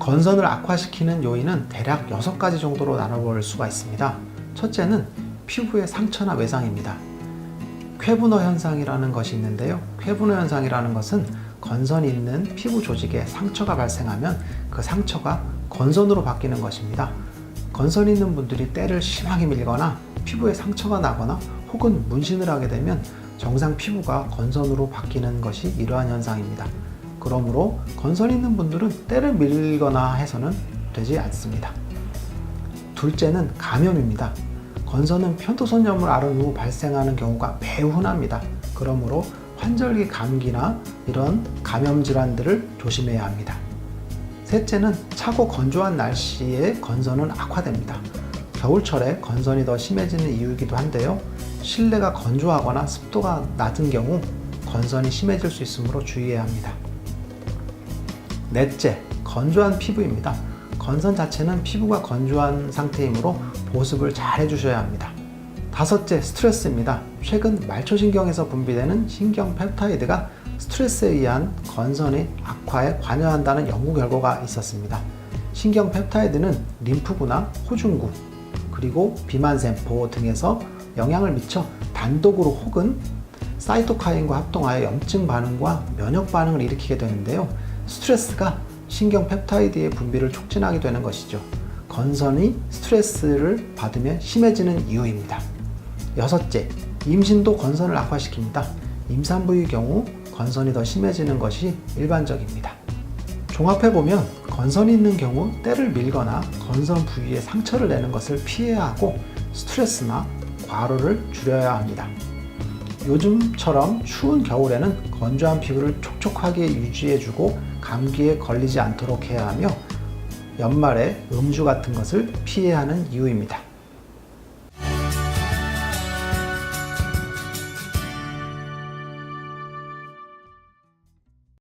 건선을 악화시키는 요인은 대략 6가지 정도로 나눠볼 수가 있습니다. 첫째는 피부의 상처나 외상입니다. 쾌분호 현상이라는 것이 있는데요. 쾌분호 현상이라는 것은 건선이 있는 피부 조직에 상처가 발생하면 그 상처가 건선으로 바뀌는 것입니다. 건선 있는 분들이 때를 심하게 밀거나 피부에 상처가 나거나 혹은 문신을 하게 되면 정상 피부가 건선으로 바뀌는 것이 이러한 현상입니다. 그러므로 건선 있는 분들은 때를 밀거나 해서는 되지 않습니다. 둘째는 감염입니다. 건선은 편도선염을 앓은 후 발생하는 경우가 매우 흔합니다. 그러므로 환절기 감기나 이런 감염 질환들을 조심해야 합니다. 셋째는 차고 건조한 날씨에 건선은 악화됩니다. 겨울철에 건선이 더 심해지는 이유이기도 한데요. 실내가 건조하거나 습도가 낮은 경우 건선이 심해질 수 있으므로 주의해야 합니다. 넷째, 건조한 피부입니다. 건선 자체는 피부가 건조한 상태이므로 보습을 잘 해주셔야 합니다. 다섯째, 스트레스입니다. 최근 말초신경에서 분비되는 신경 펩타이드가 스트레스에 의한 건선의 악화에 관여한다는 연구 결과가 있었습니다. 신경 펩타이드는 림프구나 호중구, 그리고 비만세포 등에서 영향을 미쳐 단독으로 혹은 사이토카인과 합동하여 염증 반응과 면역 반응을 일으키게 되는데요. 스트레스가 신경 펩타이드의 분비를 촉진하게 되는 것이죠. 건선이 스트레스를 받으면 심해지는 이유입니다. 여섯째, 임신도 건선을 악화시킵니다. 임산부의 경우 건선이 더 심해지는 것이 일반적입니다. 종합해보면 건선이 있는 경우 때를 밀거나 건선 부위에 상처를 내는 것을 피해야 하고 스트레스나 과로를 줄여야 합니다. 요즘처럼 추운 겨울에는 건조한 피부를 촉촉하게 유지해주고 감기에 걸리지 않도록 해야 하며 연말에 음주 같은 것을 피해야 하는 이유입니다.